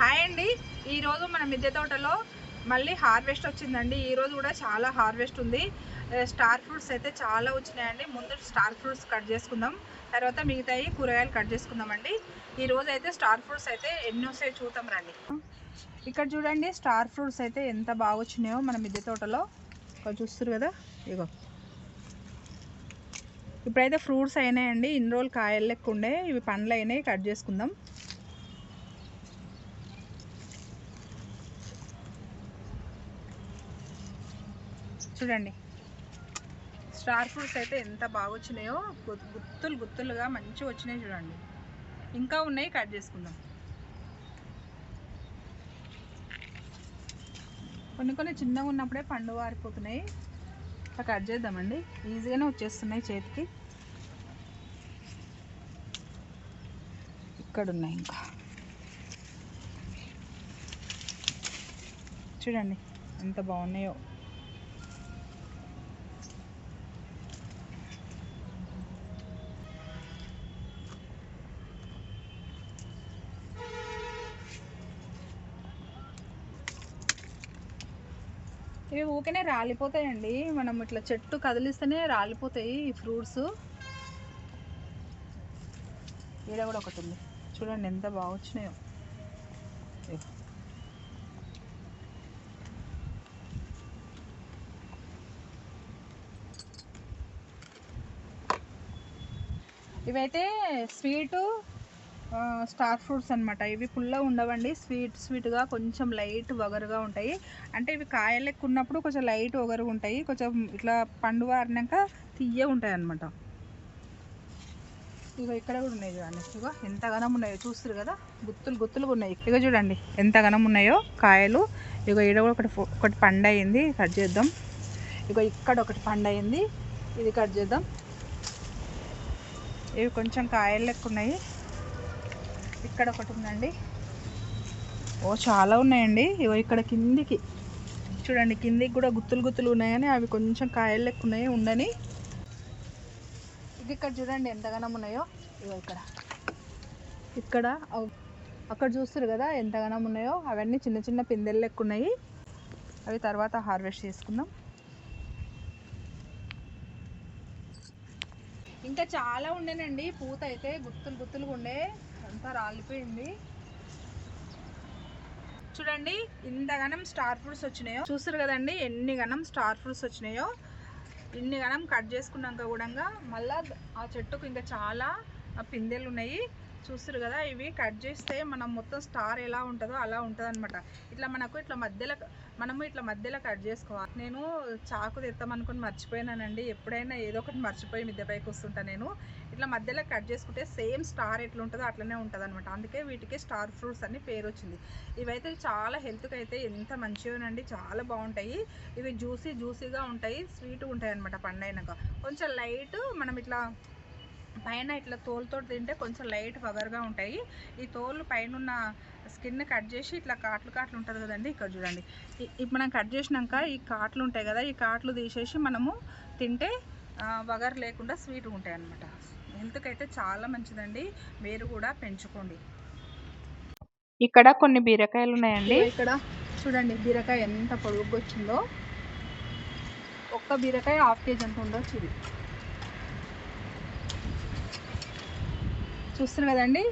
Hi అండి. ఈరోజు మన మిద్దె తోటలో మళ్ళీ హార్వెస్ట్ వచ్చిందండి. ఈరోజు కూడా చాలా హార్వెస్ట్ ఉంది. స్టార్ ఫ్రూట్స్ అయితే చాలా వచ్చినాయండి. ముందు స్టార్ ఫ్రూట్స్ కట్ చేసుకుందాం. తర్వాత మిగతాయి కూరగాయలు కట్ చేసుకుందామండి. ఈ రోజు అయితే స్టార్ ఫ్రూట్స్ అయితే ఎన్ని వస్తాయి చూద్దాం రండి. ఇక్కడ చూడండి స్టార్ ఫ్రూట్స్ అయితే ఎంత బాగా వచ్చినాయో మన మిద్దె తోటలో. ఇక్కడ చూస్తారు కదా? ఇగో ఇప్పుడైతే ఫ్రూట్స్ అయినాయండి. ఇన్ని రోజులు కాయలు లెక్క ఉండే. ఇవి పండ్లు అయినాయి. కట్ చేసుకుందాం. చూడండి. స్టార్ ఫ్రూట్స్ అయితే ఎంత బాగా వచ్చినాయో గుత్తులు గుత్తులుగా మంచిగా వచ్చినాయి చూడండి. ఇంకా ఉన్నాయి కట్ చేసుకుందాం. కొన్ని కొన్ని చిన్నగా ఉన్నప్పుడే పండు వారిపోతున్నాయి. అట్లా కట్ చేద్దామండి. ఈజీగానే వచ్చేస్తున్నాయి చేతికి. ఇక్కడ ఉన్నాయి ఇంకా. చూడండి ఎంత బాగున్నాయో. ఊకనే రాలిపోతాయండి. మనం ఇట్లా చెట్టు కదిలిస్తేనే రాలిపోతాయి ఈ ఫ్రూట్స్. ఈడ కూడా ఒకటి ఉంది. చూడండి ఎంత బాగా వచ్చినాయో. ఇవైతే స్వీటు స్టార్ ఫ్రూట్స్ అన్నమాట. ఇవి పుల్ల ఉండవండి. స్వీట్ స్వీట్గా కొంచెం లైట్ వగరుగా ఉంటాయి. అంటే ఇవి కాయలు ఉన్నప్పుడు కొంచెం లైట్ వగరుగా ఉంటాయి. కొంచెం ఇట్లా పండు వారినాక తీయ ఉంటాయి అన్నమాట. ఇగో ఇక్కడ కూడా ఉన్నాయి చూడండి. ఇగో ఎంత ఘనం ఉన్నాయో చూస్తారు కదా? గుత్తులు గుత్తులుగా ఉన్నాయి. ఇక చూడండి ఎంత ఘనం ఉన్నాయో కాయలు. ఇగో ఈడ కూడా ఒకటి ఒకటి పండు అయింది. కట్ చేద్దాం. ఇగో ఇక్కడ ఒకటి పండు అయింది. ఇది కట్ చేద్దాం. ఇవి కొంచెం కాయలు లెక్క ఉన్నాయి ఇక్కడ ఒకటి ఉందండి. ఓ చాలా ఉన్నాయండి. ఇగో ఇక్కడ కిందికి. చూడండి కిందికి కూడా గుత్తులు గుత్తులు ఉన్నాయని అవి కొంచెం కాయలు లెక్క ఉన్నాయి ఉండని. ఇది ఇక్కడ చూడండి ఎంతగానం ఉన్నాయో. ఇగో ఇక్కడ. ఇక్కడ అక్కడ చూస్తారు కదా ఎంతగానం ఉన్నాయో. అవన్నీ చిన్న చిన్న పిందెలు లెక్క ఉన్నాయి. అవి తర్వాత హార్వెస్ట్ చేసుకుందాం. ఇంకా చాలా ఉండేనండి. పూత అయితే గుత్తులు గుత్తులుగా ఉండే. అంతా రాలిపోయింది. చూడండి ఇంత గనం స్టార్ ఫ్రూట్స్ వచ్చినాయో. చూసారు కదండి ఎన్ని గనం స్టార్ ఫ్రూట్స్ వచ్చినాయో. ఇన్ని గనం కట్ చేసుకున్నాక కూడా మళ్ళీ ఆ చెట్టుకు ఇంకా చాలా పిందెలు ఉన్నాయి. చూస్తారు కదా ఇవి కట్ చేస్తే మనం మొత్తం స్టార్ ఎలా ఉంటుందో అలా ఉంటుంది అనమాట ఇట్లా మనకు ఇట్లా మధ్యలో మనము ఇట్లా మధ్యలో కట్ చేసుకోవాలి. నేను చాకు తెస్తామనుకుని మర్చిపోయినానండి. ఎప్పుడైనా ఏదో ఒకటి మర్చిపోయి మిద్దె పైకి వస్తుంటా నేను. ఇట్లా మధ్యలో కట్ చేసుకుంటే సేమ్ స్టార్ ఎట్లా ఉంటుందో అట్లనే ఉంటుంది అనమాట అందుకే వీటికి స్టార్ ఫ్రూట్స్ అని పేరు వచ్చింది. ఇవైతే చాలా హెల్త్కి అయితే ఎంత మంచిగానండి చాలా బాగుంటాయి. ఇవి జ్యూసీ జ్యూసీగా ఉంటాయి. స్వీట్ ఉంటాయి అనమాట పండైనాక. కొంచెం లైట్ మనం ఇట్లా పైన ఇట్లా తోలుతో తింటే కొంచెం లైట్ వగరుగా ఉంటాయి. ఈ తోలు పైన ఉన్న స్కిన్ కట్ చేసి ఇట్లా కాట్లు కాట్లు ఉంటుంది కదండి. ఇక్కడ చూడండి. ఇప్పుడు మనం కట్ చేసినాక ఈ కాట్లు ఉంటాయి కదా ఈ కాట్లు తీసేసి మనము తింటే వగరు లేకుండా స్వీట్గా ఉంటాయి అనమాట హెల్త్కి అయితే చాలా మంచిదండి మీరు కూడా పెంచుకోండి. ఇక్కడ కొన్ని బీరకాయలు ఉన్నాయండి. ఇక్కడ చూడండి బీరకాయ ఎంత పొడుగుగా వచ్చిందో. ఒక్క బీరకాయ హాఫ్ కేజీ అంత ఉండొచ్చు ఇది. చూస్తున్నారు కదండి?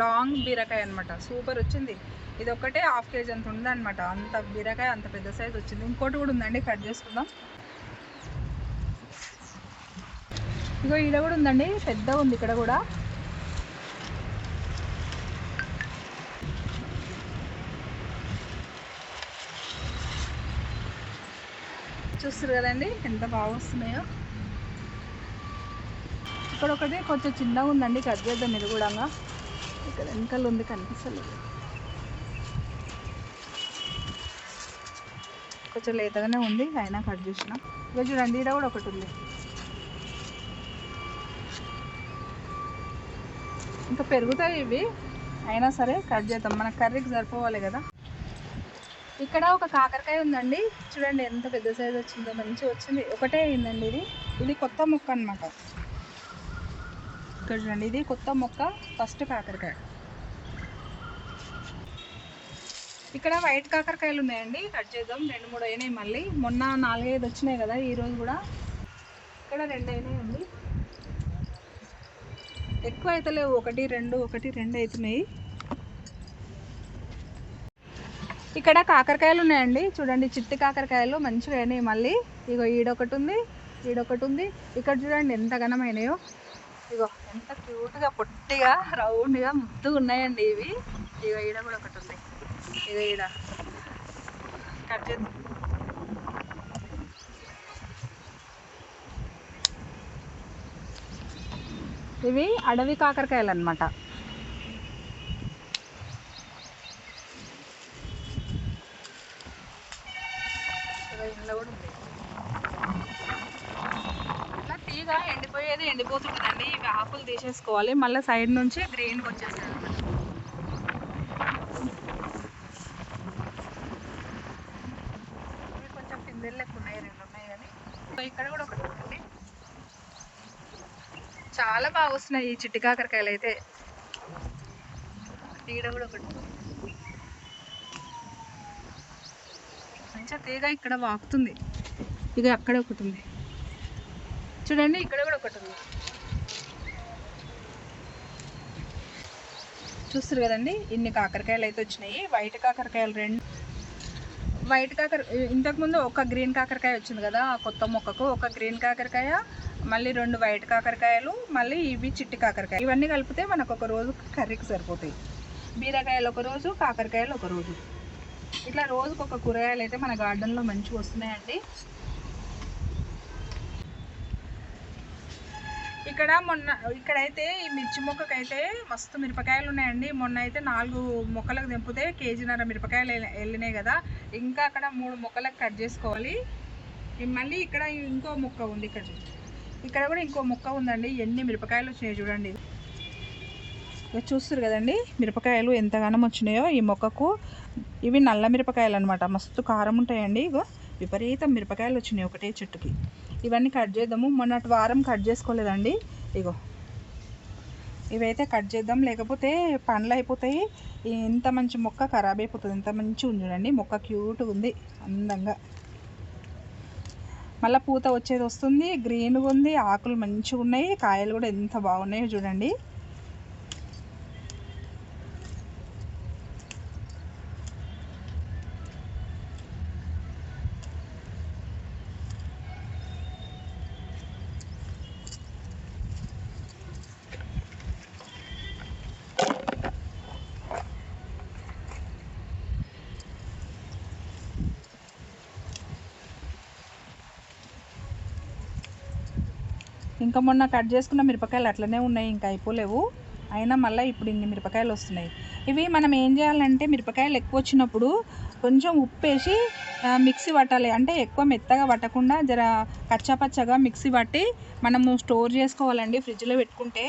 లాంగ్ బీరకాయ అనమాట సూపర్ వచ్చింది. ఇది ఒక్కటే హాఫ్ కేజీ అంత ఉందన్నమాట. అంత బీరకాయ అంత పెద్ద సైజ్ వచ్చింది. ఇంకోటి కూడా ఉందండి కట్ చేసుకుందాం. ఇగో ఈడ కూడా ఉందండి పెద్ద ఉంది ఇక్కడ కూడా. చూస్తారు కదండి ఎంత బాగా వస్తున్నాయో. ఇక్కడ ఒకటి కొంచెం చిన్నగా ఉందండి కట్ చేద్దాం ఇది కూడా ఇక్కడ వెనకాల ఉంది కనిపిస్తలేదు. కొంచెం లేతగానే ఉంది అయినా కట్ చేసిన. ఇక చూడండి ఈడ కూడా ఒకటి ఉంది. ఇంకా పెరుగుతాయి ఇవి అయినా సరే కట్ చేద్దాం. మన కర్రీకి సరిపోవాలి కదా. ఇక్కడ ఒక కాకరకాయ ఉందండి. చూడండి ఎంత పెద్ద సైజ్ వచ్చిందో మంచిగా వచ్చింది. ఒకటే అయిందండి ఇది. ఇది కొత్త మొక్క అన్నమాట. ఇక్కడ చూడండి ఇది కొత్త మొక్క ఫస్ట్ కాకరకాయ. ఇక్కడ వైట్ కాకరకాయలు ఉన్నాయండి. కట్ చేద్దాం. రెండు మూడు అయినాయి మళ్ళీ. మొన్న నాలుగైదు వచ్చినాయి కదా ఈరోజు కూడా. ఇక్కడ రెండు అయినాయండి. ఎక్కువ అయితే లేవు. ఒకటి రెండు ఒకటి రెండు అవుతున్నాయి ఇక్కడ కాకరకాయలు ఉన్నాయండి. చూడండి చిట్టి కాకరకాయలు మంచిగా అయినాయి మళ్ళీ. ఇగో ఈడొకటి ఉంది ఈడొకటి ఉంది. ఇక్కడ చూడండి ఎంత ఘనమైనాయో. ఇగో ఎంత క్యూట్గా పొట్టిగా రౌండ్గా ముద్దుగా ఉన్నాయండి ఇవి. ఇగ ఈడ కూడా ఒకటి ఉంది ఇగ ఈడ. కట్ చేద్దాం. ఇవి అడవి కాకరకాయలు అనమాట ఇంట్లో కూడా ఉంది ఇట్లా తీగ ఎండిపోయేది ఎండిపోతుంటుందండి. ఇవి ఆకులు తీసేసుకోవాలి. మళ్ళీ సైడ్ నుంచి గ్రీన్కి వచ్చేస్తుంది కొంచెం పిందెలు లెక్క ఉన్నాయి. రెండు ఉన్నాయి కానీ. ఇక్కడ కూడా ఒకటి ఉంటుంది చాలా బాగా వస్తున్నాయి ఈ చిట్టి కాకరకాయలు అయితే. తీగ కూడా ఒకటి మంచిగా తీగ ఇక్కడ వాకుతుంది. ఇక అక్కడ ఒకటి ఉంది. చూడండి ఇక్కడ కూడా ఒకటి ఉంది. చూస్తారు కదండి ఇన్ని కాకరకాయలు అయితే వచ్చినాయి. వైట్ కాకరకాయలు రెండు. వైట్ కాకర ఇంతకుముందు ఒక గ్రీన్ కాకరకాయ వచ్చింది కదా ఆ కొత్త మొక్కకు ఒక గ్రీన్ కాకరకాయ మళ్ళీ రెండు వైట్ కాకరకాయలు మళ్ళీ ఇవి చిట్టి కాకరకాయ. ఇవన్నీ కలిపితే మనకు ఒక రోజు కర్రీకి సరిపోతాయి. బీరకాయలు ఒక రోజు కాకరకాయలు ఒక రోజు. ఇట్లా రోజుకొక కూరగాయలు అయితే మన గార్డెన్లో మంచిగా వస్తున్నాయండి. ఇక్కడ మొన్న ఇక్కడైతే ఈ మిర్చి మొక్కకైతే మస్తు మిరపకాయలు ఉన్నాయండి. మొన్న అయితే నాలుగు మొక్కలకు తెంపితే కేజీన్నర మిరపకాయలు వెళ్ళినాయి కదా. ఇంకా అక్కడ మూడు మొక్కలకు కట్ చేసుకోవాలి. మళ్ళీ ఇక్కడ ఇంకో మొక్క ఉంది ఇక్కడ ఇక్కడ కూడా ఇంకో మొక్క ఉందండి. ఎన్ని మిరపకాయలు వచ్చినాయి చూడండి. ఇక్కడ చూస్తారు కదండి మిరపకాయలు ఎంతగానం వచ్చినాయో ఈ మొక్కకు. ఇవి నల్ల మిరపకాయలు అనమాట మస్తు కారం ఉంటాయండి. ఇగో విపరీతం మిరపకాయలు వచ్చినాయి ఒకటే చెట్టుకి. ఇవన్నీ కట్ చేద్దాము. మొన్నటి వారం కట్ చేసుకోలేదండి. ఇగో. ఇవైతే కట్ చేద్దాం. లేకపోతే పండ్లు అయిపోతాయి. ఇంత మంచి మొక్క ఖరాబ్ అయిపోతుంది. ఇంత మంచి ఉంది చూడండి. మొక్క క్యూట్గా ఉంది. అందంగా. మళ్ళీ పూత వచ్చేది వస్తుంది. గ్రీన్గా ఉంది. ఆకులు మంచిగా ఉన్నాయి. కాయలు కూడా ఎంత బాగున్నాయో చూడండి. ఇంకా మొన్న కట్ చేసుకున్న మిరపకాయలు అట్లనే ఉన్నాయి ఇంకా అయిపోలేవు. అయినా మళ్ళీ ఇప్పుడు ఇన్ని మిరపకాయలు వస్తున్నాయి. ఇవి మనం ఏం చేయాలంటే మిరపకాయలు ఎక్కువ వచ్చినప్పుడు కొంచెం ఉప్పు వేసి మిక్సీ పట్టాలి. అంటే ఎక్కువ మెత్తగా పట్టకుండా జర కచ్చాపచ్చగా మిక్సీ పట్టి మనము స్టోర్ చేసుకోవాలండి ఫ్రిడ్జ్లో పెట్టుకుంటే.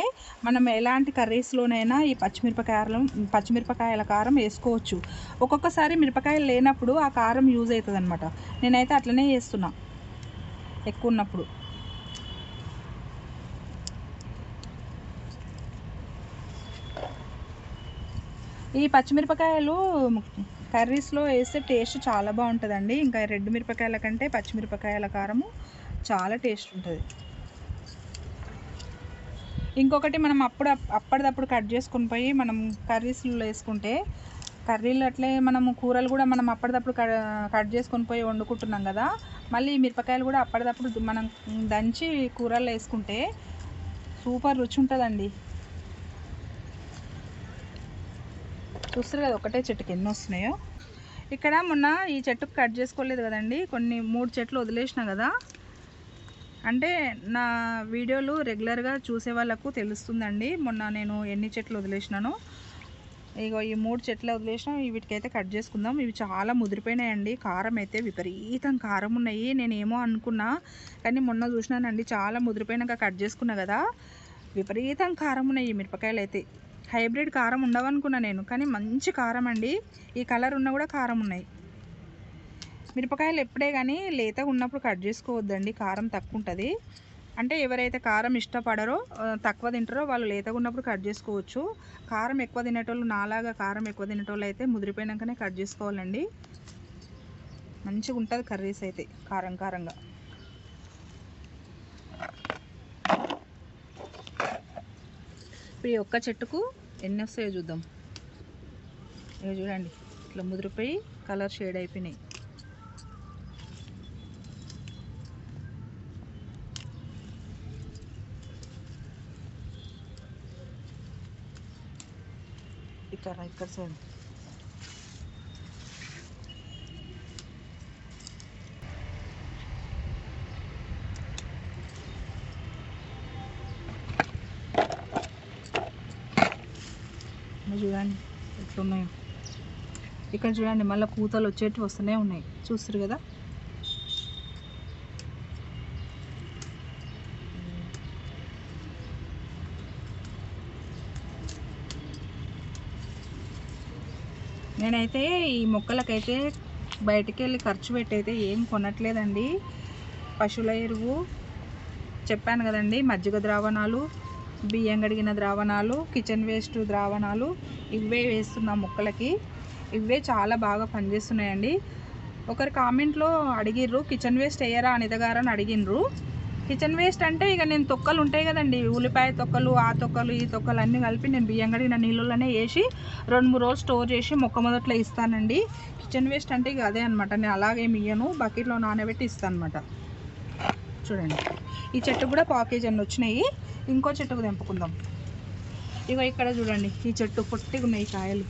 మనం ఎలాంటి కర్రీస్లోనైనా ఈ పచ్చిమిరపకాయలు పచ్చిమిరపకాయల కారం వేసుకోవచ్చు. ఒక్కొక్కసారి మిరపకాయలు లేనప్పుడు ఆ కారం యూజ్ అవుతుంది నేనైతే అట్లనే చేస్తున్నా. ఎక్కువ ఉన్నప్పుడు. ఈ పచ్చిమిరపకాయలు కర్రీస్లో వేస్తే టేస్ట్ చాలా బాగుంటుందండి. ఇంకా రెడ్ మిరపకాయల కంటే పచ్చిమిరపకాయల కారము చాలా టేస్ట్ ఉంటుంది. ఇంకొకటి మనం అప్పుడు అప్పటిదప్పుడు కట్ చేసుకొని పోయి మనం కర్రీస్లో వేసుకుంటే కర్రీలు అట్లే మనము కూరలు కూడా మనం అప్పటిదప్పుడు కట్ చేసుకొని పోయి వండుకుంటున్నాం కదా. మళ్ళీ మిరపకాయలు కూడా అప్పటిదప్పుడు మనం దంచి కూరల్లో వేసుకుంటే సూపర్ రుచి ఉంటుందండి. చూస్తారు కదా ఒకటే చెట్టుకి ఎన్ని వస్తున్నాయో. ఇక్కడ మొన్న ఈ చెట్టుకు కట్ చేసుకోలేదు కదండి కొన్ని మూడు చెట్లు వదిలేసిన కదా. అంటే నా వీడియోలు రెగ్యులర్గా చూసే వాళ్ళకు తెలుస్తుందండి మొన్న నేను ఎన్ని చెట్లు వదిలేసినాను. ఇగో ఈ మూడు చెట్లు వదిలేసినాం వీటికైతే కట్ చేసుకుందాం. ఇవి చాలా ముదిరిపోయినాయండి కారం అయితే విపరీతం కారం ఉన్నాయి నేనేమో అనుకున్నా కానీ మొన్న చూసినానండి చాలా ముదిరిపోయినాక కట్ చేసుకున్నా కదా. విపరీతం కారం ఉన్నాయి ఈ మిరపకాయలు అయితే హైబ్రిడ్ కారం ఉండవనుకున్నా నేను కానీ మంచి కారం అండి. ఈ కలర్ ఉన్నా కూడా కారం ఉన్నాయి. మిరపకాయలు ఎప్పుడే కానీ లేతగా ఉన్నప్పుడు కట్ చేసుకోవద్దండి కారం తక్కువ ఉంటుంది అంటే ఎవరైతే కారం ఇష్టపడరో తక్కువ తింటారో వాళ్ళు లేతగా ఉన్నప్పుడు కట్ చేసుకోవచ్చు. కారం ఎక్కువ తినేటోళ్ళు నాలాగా కారం ఎక్కువ తినేటోళ్ళు అయితే ముదిరిపోయినాకనే కట్ చేసుకోవాలండి. మంచిగా ఉంటుంది కర్రీస్ అయితే కారం కారంగా. ఇప్పుడు ఈ ఒక్క చెట్టుకు ఎన్ని వస్తాయో చూద్దాం. ఇక చూడండి ఇట్లా ముదిరిపోయి కలర్ షేడ్ అయిపోయినాయి. ఇక్కడ ఇక్కడ సైడ్ ఇవి చూడండి ఎట్లున్నాయో ఇక్కడ చూడండి మళ్ళీ కూతలు వచ్చేటి వస్తూనే ఉన్నాయి. చూస్తారు కదా? నేనైతే ఈ మొక్కలకైతే బయటికి వెళ్ళి ఖర్చు పెట్టయితే ఏం కొనట్లేదండి. పశువుల ఎరువు చెప్పాను కదండి మజ్జిగ ద్రావణాలు బియ్యం కడిగిన ద్రావణాలు కిచెన్ వేస్ట్ ద్రావణాలు ఇవే వేస్తున్నా మొక్కలకి. ఇవే చాలా బాగా పనిచేస్తున్నాయండి. ఒకరు కామెంట్లో అడిగిర్రు కిచెన్ వేస్ట్ వేయరా? అనితగారు అని అడిగినరు కిచెన్ వేస్ట్ అంటే ఇక నేను తొక్కలు ఉంటాయి కదండి. ఉల్లిపాయ తొక్కలు ఆ తొక్కలు ఈ తొక్కలు అన్నీ కలిపి నేను బియ్యం కడిగిన నీళ్ళలోనే వేసి రెండు మూడు రోజులు స్టోర్ చేసి మొక్క మొదట్లో ఇస్తానండి. కిచెన్ వేస్ట్ అంటే ఇక అదే అనమాట నేను అలాగేమి ఇయ్యను బకెట్లో నానబెట్టి ఇస్తాను అనమాట చూడండి. ఈ చెట్టు కూడా పాకేజ్ అన్నీ వచ్చినాయి. ఇంకో చెట్టుకు తెంపుకుందాం. ఇగో ఇక్కడ చూడండి ఈ చెట్టు పొట్టిగా ఉన్నాయి కాయలు.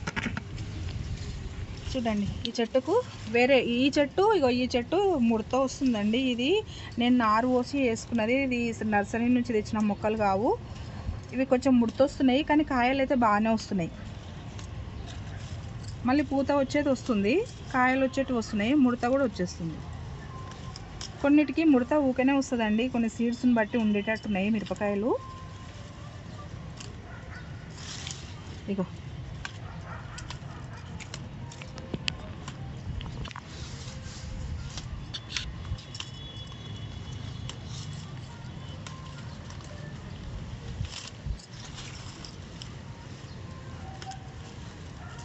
చూడండి ఈ చెట్టుకు వేరే ఈ చెట్టు ఇగో ఈ చెట్టు ముడత వస్తుందండి ఇది. నేను నారు పోసి వేసుకున్నది ఇది నర్సరీ నుంచి తెచ్చిన మొక్కలు కావు. ఇవి కొంచెం ముడత వస్తున్నాయి కానీ కాయలు అయితే బాగానే వస్తున్నాయి. మళ్ళీ పూత వచ్చేది వస్తుంది కాయలు వచ్చేటివి వస్తున్నాయి ముడత కూడా వచ్చేస్తుంది. కొన్నిటికి ముడత ఊకనే వస్తుందండి. కొన్ని సీడ్స్ని బట్టి ఉండేటట్టున్నాయి మిరపకాయలు. ఇగో.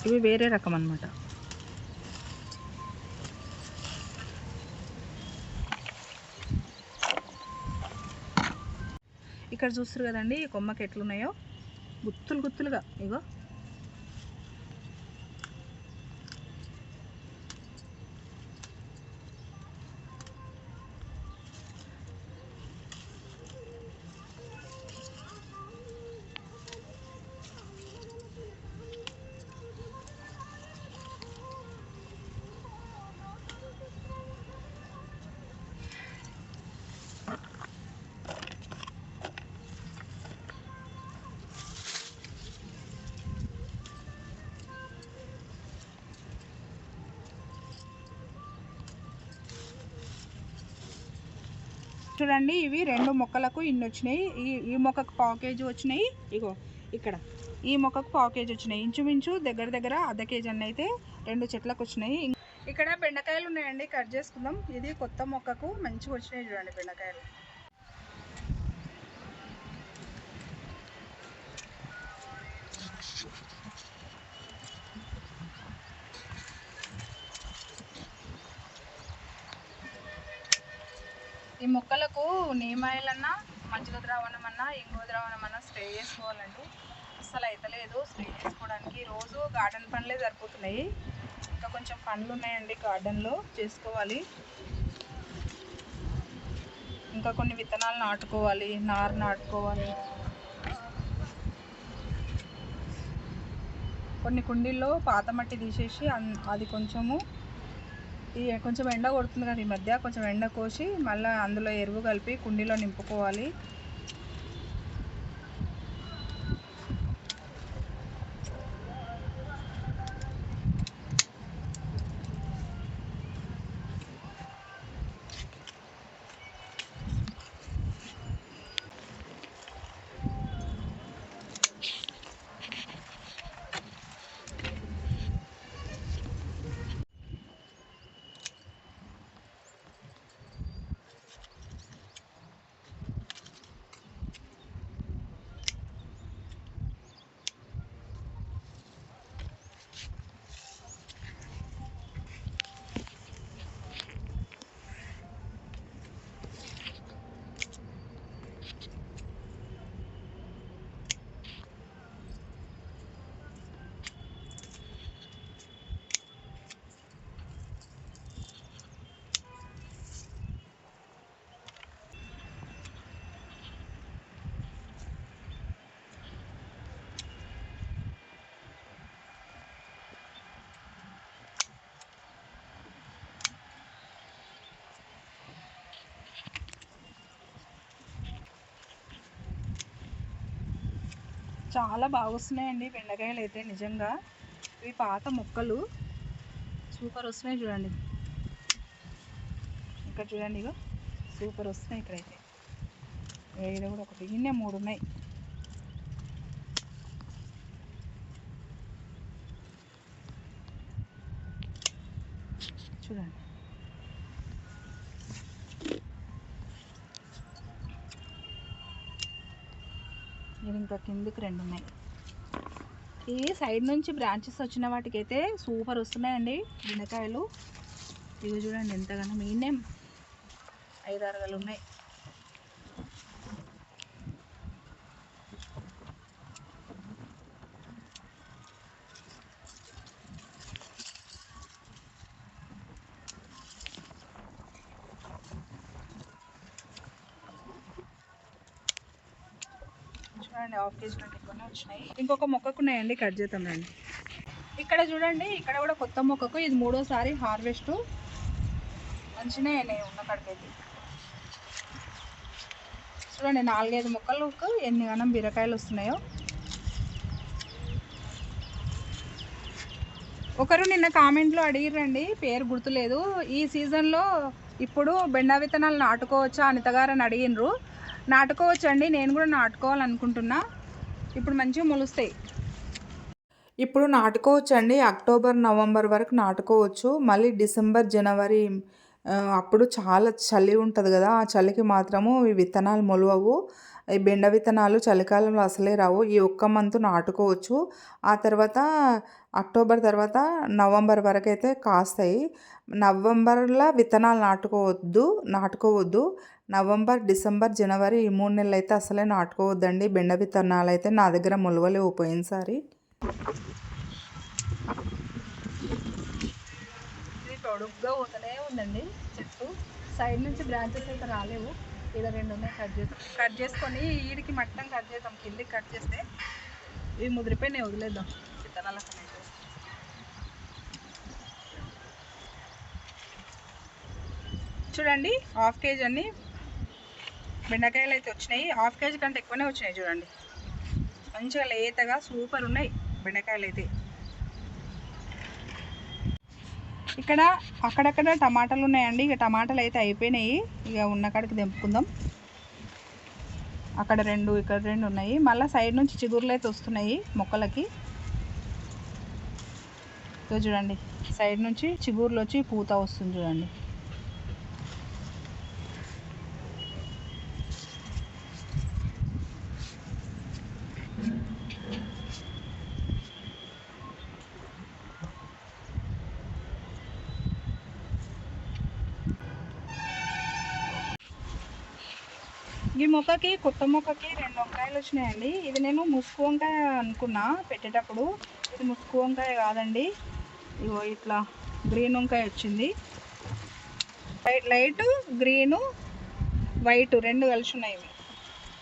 ఇవి వేరే రకం అన్నమాట. ఇక్కడ చూస్తారు కదండి ఈ కొమ్మకి ఎట్లున్నాయో గుత్తులు గుత్తులుగా ఇగో. చూడండి ఇవి రెండు మొక్కలకు ఇన్ని వచ్చినాయి. ఈ ఈ మొక్కకు పావు కేజీ వచ్చినాయి. ఇగో ఇక్కడ. ఈ మొక్కకు పావు కేజీ వచ్చినాయి. ఇంచుమించు దగ్గర దగ్గర అర్ధ కేజీ అన్న అయితే రెండు చెట్లకు వచ్చినాయి. ఇక్కడ బెండకాయలు ఉన్నాయండి కట్ చేసుకుందాం. ఇది కొత్త మొక్కకు మంచిగా వచ్చినాయి చూడండి బెండకాయలు. ఈ మొక్కలకు నీమాయిలన్నా మజ్జిగ ద్రావణం అన్నా ఇంగువ ద్రావణం అన్నా స్ప్రే చేసుకోవాలండి. అస్సలు అయితలేదు స్ప్రే చేసుకోవడానికి రోజు గార్డెన్ పనులే సరిపోతున్నాయి. ఇంకా కొంచెం పనులు ఉన్నాయండి గార్డెన్లో చేసుకోవాలి. ఇంకా కొన్ని విత్తనాలు నాటుకోవాలి నారు నాటుకోవాలి. కొన్ని కుండీల్లో పాత మట్టి తీసేసి అన్- అది కొంచెము ఈ కొంచెం ఎండ కొడుతుంది కదా ఈ మధ్య కొంచెం ఎండ కోసి మళ్ళీ అందులో ఎరువు కలిపి కుండీలో నింపుకోవాలి. చాలా బాగా వస్తున్నాయండి బెండకాయలు అయితే నిజంగా. ఇవి పాత మొక్కలు. సూపర్ వస్తున్నాయి చూడండి. ఇక్కడ చూడండి ఇగో. సూపర్ వస్తున్నాయి ఇక్కడైతే. ఇది కూడా ఒకటి. ఇన్నే మూడు ఉన్నాయి చూడండి ఇది ఇంకా కిందికి రెండు ఉన్నాయి. ఈ సైడ్ నుంచి బ్రాంచెస్ వచ్చిన వాటికైతే సూపర్ వస్తున్నాయండి బెండకాయలు. ఇవి చూడండి ఎంతగానో మీనే ఐదు అరగలు ఉన్నాయి. చూడండి హాఫ్ కేజీ కంటే ఎక్కువనే వచ్చినాయి. ఇంకొక మొక్కకు ఉన్నాయండి కట్ చేద్దాం రండి. ఇక్కడ చూడండి ఇక్కడ కూడా కొత్త మొక్కకు ఇది మూడోసారి హార్వెస్ట్. మంచిగా అయినాయి ఉన్న కడికైతే. చూడండి నాలుగైదు మొక్కలకు ఎన్ని గణం బీరకాయలు వస్తున్నాయో. ఒకరు నిన్న కామెంట్లో అడిగిరండి పేరు గుర్తులేదు. ఈ సీజన్లో ఇప్పుడు బెండ విత్తనాలు నాటుకోవచ్చా అనితగారని అడిగినరు నాటుకోవచ్చండి. నేను కూడా నాటుకోవాలనుకుంటున్నా. ఇప్పుడు మంచిగా మొలుస్తాయి. ఇప్పుడు నాటుకోవచ్చు అండి అక్టోబర్ నవంబర్ వరకు నాటుకోవచ్చు. మళ్ళీ డిసెంబర్ జనవరి అప్పుడు చాలా చలి ఉంటుంది కదా. ఆ చలికి మాత్రము ఈ విత్తనాలు మొలవవు. ఈ బెండ విత్తనాలు చలికాలంలో అసలే రావు. ఈ ఒక్క మంత్ నాటుకోవచ్చు. ఆ తర్వాత అక్టోబర్ తర్వాత నవంబర్ వరకు అయితే కాస్తాయి. నవంబర్లో విత్తనాలు నాటుకోవద్దు నాటుకోవద్దు. నవంబర్ డిసెంబర్ జనవరి ఈ మూడు నెలలు అయితే అసలే నాటుకోవద్దండి. బెండ విత్తనాలు అయితే నా దగ్గర మొలవలేవు పోయినసారి. ఇది పొడుగ్గా పోతూనే ఉందండి. చెట్టు సైడ్ నుంచి బ్రాంచెస్ అయితే రాలేవు. ఇలా రెండు ఉన్నాయి కట్ చేసి కట్ చేసుకొని ఈడికి మట్టం కట్ చేద్దాం. కిందికి కట్ చేస్తే ఇవి ముదిరిపోయినాయి వదిలేద్దాం. విత్తనాల చూడండి హాఫ్ కేజీ అన్ని బెండకాయలు అయితే వచ్చినాయి. హాఫ్ కేజీ కంటే ఎక్కువనే వచ్చినాయి చూడండి. మంచిగా లేతగా సూపర్ ఉన్నాయి బెండకాయలు అయితే. ఇక్కడ అక్కడక్కడ టమాటాలు ఉన్నాయండి. ఇక టమాటాలు అయితే అయిపోయినాయి. ఇక ఉన్న కాడికి తెంపుకుందాం. అక్కడ రెండు ఇక్కడ రెండు ఉన్నాయి. మళ్ళీ సైడ్ నుంచి చిగురులు అయితే వస్తున్నాయి మొక్కలకి. ఇక చూడండి. సైడ్ నుంచి చిగురులు వచ్చి పూత వస్తుంది చూడండి. మొక్కకి కొత్త మొక్కకి రెండు వంకాయలు వచ్చినాయండి. ఇది నేను ముసుకు వంకాయ అనుకున్నా పెట్టేటప్పుడు. ఇది ముసుకు వంకాయ కాదండి. ఇగో ఇట్లా గ్రీన్ వంకాయ వచ్చింది. లైట్ గ్రీను వైట్ రెండు కలిసి ఉన్నాయి ఇవి.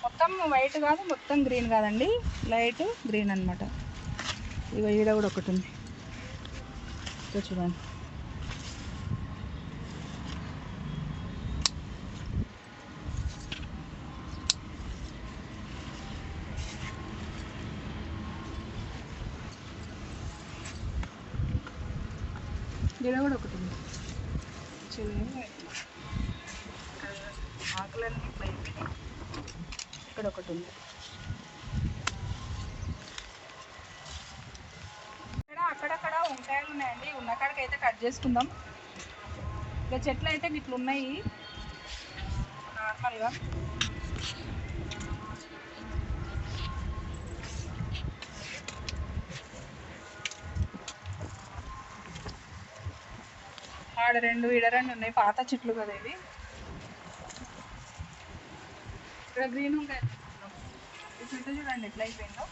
మొత్తం వైట్ కాదు మొత్తం గ్రీన్ కాదండి. లైట్ గ్రీన్ అనమాట ఇగో ఈడ కూడా ఒకటి ఉంది. చూడండి ఈడ కూడా ఒకటి ఉంది చిన్న ఆకులన్నీ ఇట్లా అయిపోయినాయి ఇక్కడ ఒకటి ఉంది ఇక్కడ అక్కడక్కడ వంకాయలు ఉన్నాయండి ఉన్న కాడికి అయితే కట్ చేసుకుందాం ఇక చెట్లు ఇట్లా ఉన్నాయి నార్మల్గా. ఆడ రెండు ఈడ రెండు ఉన్నాయి. పాత చెట్లు కదా ఇవి. ఇక్కడ గ్రీన్ ఉంటాయి ఈ చెట్టు చూడండి ఎట్లా అయిపోయిందో.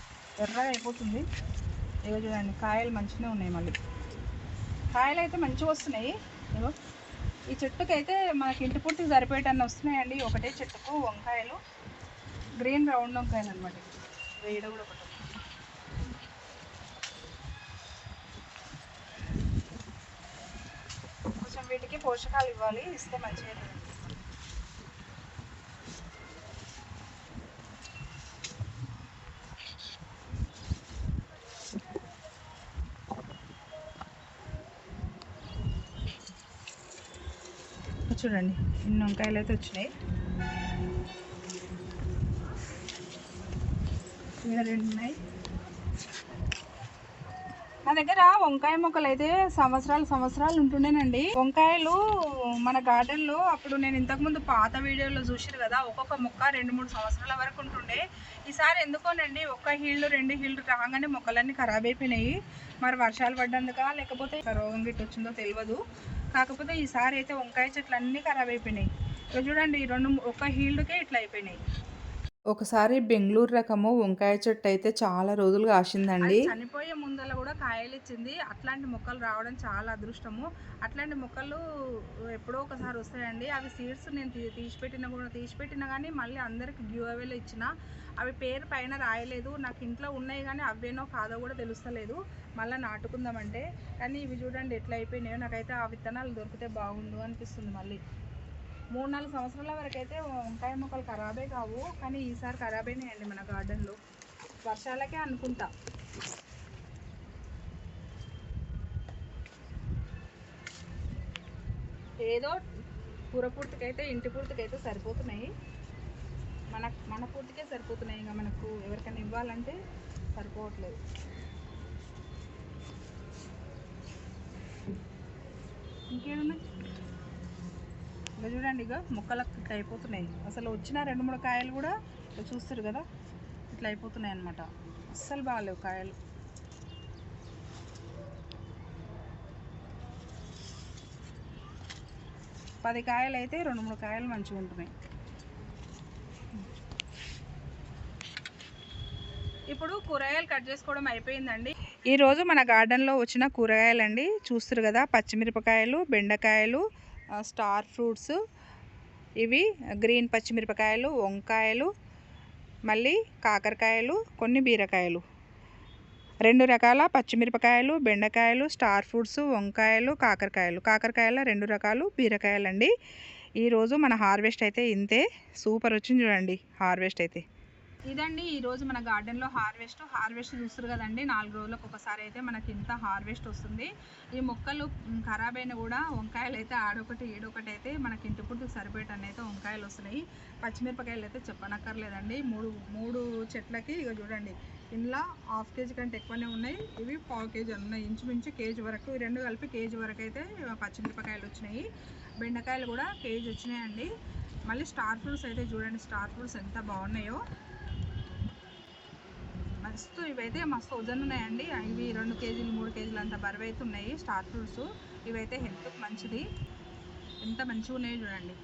ఎర్రగా అయిపోతుంది. ఇగో చూడండి కాయలు మంచిగా ఉన్నాయి మళ్ళీ. కాయలు అయితే మంచిగా వస్తున్నాయి. ఇగో ఈ చెట్టుకు అయితే మనకి ఇంటి పూర్తికి సరిపోయేటన్ని వస్తున్నాయండి. ఒకటే చెట్టుకు వంకాయలు. గ్రీన్ రౌండ్ వంకాయలు అనమాట వేయడం కూడా ఒకటి కొంచెం వీటికి పోషకాలు ఇవ్వాలి. ఇస్తే మంచిగా చూడండి ఇన్ని వంకాయలు అయితే వచ్చినాయి. మా రెండు ఉన్నాయి. దగ్గర వంకాయ మొక్కలు అయితే సంవత్సరాలు సంవత్సరాలు ఉంటుండేనండి. వంకాయలు మన గార్డెన్లో అప్పుడు నేను ఇంతకుముందు పాత వీడియోలో చూసారు కదా ఒక్కొక్క మొక్క రెండు మూడు సంవత్సరాల వరకు ఉంటుండే. ఈసారి ఎందుకోనండి ఒక్క హీళ్ళు రెండు హీళ్ళు రాగానే మొక్కలన్నీ ఖరాబ్ అయిపోయినాయి. మరి వర్షాలు పడ్డందుకా లేకపోతే రోగం గిట్ వచ్చిందో తెలియదు కాకపోతే ఈసారి అయితే వంకాయ చెట్లు అన్నీ ఖరాబ్ అయిపోయినాయి. చూడండి ఈ రెండు ఒక్క హీల్డ్కే ఇట్లా అయిపోయినాయి. ఒకసారి బెంగళూరు రకము వంకాయ చెట్టు అయితే చాలా రోజులు కాసిందండి చనిపోయే ముందల కూడా కాయలు ఇచ్చింది అట్లాంటి మొక్కలు రావడం చాలా అదృష్టము. అట్లాంటి మొక్కలు ఎప్పుడో ఒకసారి వస్తాయండి. అవి సీడ్స్ నేను తీ- తీసిపెట్టిన కూడా తీసిపెట్టిన కానీ మళ్ళీ అందరికి గివ్ అవేలో ఇచ్చిన అవి పేరు పైన రాయలేదు. నాకు ఇంట్లో ఉన్నాయి కానీ అవేనో కాదో కూడా తెలుస్తలేదు. మళ్ళీ నాటుకుందామంటే. కానీ ఇవి చూడండి ఎట్లా అయిపోయినాయో. నాకైతే ఆ విత్తనాలు దొరికితే బాగుండు అనిపిస్తుంది మళ్ళీ. మూడు నాలుగు సంవత్సరాల వరకు అయితే వంకాయ మొక్కలు ఖరాబే కావు. కానీ ఈసారి ఖరాబైనాయండి మన గార్డెన్లో. వర్షాలకే అనుకుంటా. ఏదో కూర పూర్తికైతే ఇంటి పూర్తికైతే సరిపోతున్నాయి. మన మన పూర్తికే సరిపోతున్నాయి. ఇంకా మనకు ఎవరికైనా ఇవ్వాలంటే సరిపోవట్లేదు. ఇంకేమున్నాయి? చూడండి ఇక ముక్కలకు ఇట్లా అయిపోతున్నాయి. అసలు వచ్చిన రెండు మూడు కాయలు కూడా ఇట్లా చూస్తారు కదా ఇట్లా అయిపోతున్నాయి అన్నమాట. అస్సలు బాగాలేవు కాయలు. పది కాయలు అయితే రెండు మూడు కాయలు మంచిగా ఉంటున్నాయి. ఇప్పుడు కూరగాయలు కట్ చేసుకోవడం అయిపోయిందండి. ఈరోజు మన గార్డెన్లో వచ్చిన కూరగాయలండి. చూస్తారు కదా పచ్చిమిరపకాయలు బెండకాయలు స్టార్ ఫ్రూట్స్ ఇవి గ్రీన్ పచ్చిమిరపకాయలు వంకాయలు మళ్ళీ కాకరకాయలు కొన్ని బీరకాయలు. రెండు రకాల పచ్చిమిరపకాయలు బెండకాయలు స్టార్ ఫ్రూట్స్ వంకాయలు కాకరకాయలు. కాకరకాయల రెండు రకాలు బీరకాయలు అండి ఈరోజు మన హార్వెస్ట్ అయితే ఇంతే. సూపర్ వచ్చింది చూడండి హార్వెస్ట్ అయితే. ఇదండి ఈరోజు మన గార్డెన్లో హార్వెస్ట్ హార్వెస్ట్ చూస్తారు కదండి నాలుగు రోజులకు ఒకసారి అయితే మనకి ఇంత హార్వెస్ట్ వస్తుంది. ఈ మొక్కలు ఖరాబ్ అయినా కూడా వంకాయలు అయితే ఆడొకటి ఏడొకటి అయితే మనకి ఇంటి పుట్టుకు సరిపోయేటన్ని అయితే వంకాయలు వస్తున్నాయి. పచ్చిమిరపకాయలు అయితే చెప్పనక్కర్లేదండి. మూడు మూడు చెట్లకి ఇక చూడండి ఇందులో హాఫ్ కేజీ కంటే ఎక్కువనే ఉన్నాయి. ఇవి పావు కేజీ ఉన్నాయి ఇంచుమించు కేజీ వరకు ఈ రెండు కలిపి కేజీ వరకు అయితే పచ్చిమిరపకాయలు వచ్చినాయి. బెండకాయలు కూడా కేజీ వచ్చినాయండి. మళ్ళీ స్టార్ ఫ్రూట్స్ అయితే చూడండి స్టార్ ఫ్రూట్స్ ఎంత బాగున్నాయో. మస్తు ఇవైతే మస్తు వజన్ ఉన్నాయండి. ఇవి రెండు కేజీలు మూడు కేజీలు అంత బరువు అయితే ఉన్నాయి స్టార్ ఫ్రూట్స్. ఇవైతే హెల్త్కి మంచిది. ఎంత మంచిగా ఉన్నాయో చూడండి.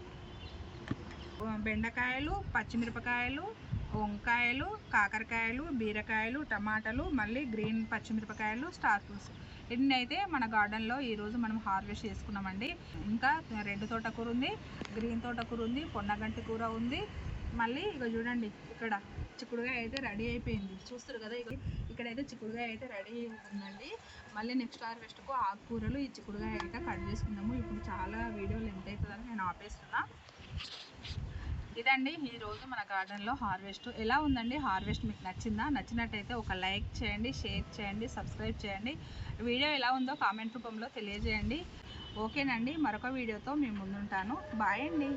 బెండకాయలు పచ్చిమిరపకాయలు వంకాయలు కాకరకాయలు బీరకాయలు టమాటాలు మళ్ళీ గ్రీన్ పచ్చిమిరపకాయలు స్టార్ ఫ్రూట్స్. ఇన్ని అయితే మన గార్డెన్లో ఈరోజు మనం హార్వెస్ట్ చేసుకున్నామండి. ఇంకా రెడ్ తోటకూర ఉంది గ్రీన్ తోటకూర ఉంది పొన్నగంటి కూర ఉంది మళ్ళీ ఇక చూడండి ఇక్కడ చిక్కుడుగా అయితే రెడీ అయిపోయింది. చూస్తారు కదా ఇక ఇక్కడైతే చిక్కుడుగా అయితే రెడీ ఉందండి. మళ్ళీ నెక్స్ట్ హార్వెస్ట్కు ఆకుకూరలు ఈ చిక్కుడుగా అయితే కట్ చేసుకుందాము. ఇప్పుడు చాలా వీడియోలు ఎంత అవుతుందని నేను ఆపేస్తున్నా. ఇదండి ఈరోజు మన గార్డెన్లో హార్వెస్ట్. ఎలా ఉందండి హార్వెస్ట్? మీకు నచ్చిందా? నచ్చినట్టయితే ఒక లైక్ చేయండి షేర్ చేయండి సబ్స్క్రైబ్ చేయండి. వీడియో ఎలా ఉందో కామెంట్ రూపంలో తెలియజేయండి. ఓకేనండి మరొక వీడియోతో మేము ముందుంటాను. బాయ్ అండి.